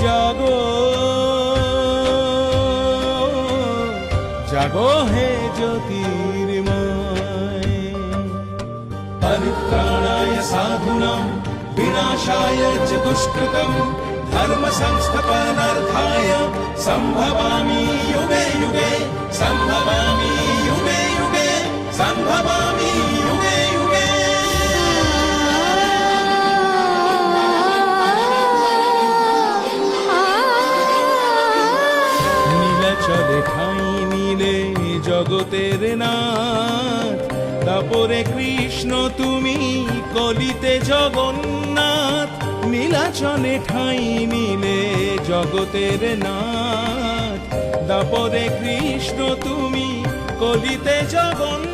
जगो। हे ज्योतिर्मा परित्राणाय साधुणम् विनाशाय च दुष्कृतम् धर्मसंस्थपनार्थाय सम्भवामि। নীলাচলে ঠাই নিলে জগতের নাথ। তারপরে কৃষ্ণ তুমি কলিতে জগন্নাথ। নীলাচলে ঠাই নিলে জগতের নাথ। তারপরে কৃষ্ণ তুমি কলিতে জগন্নাথ।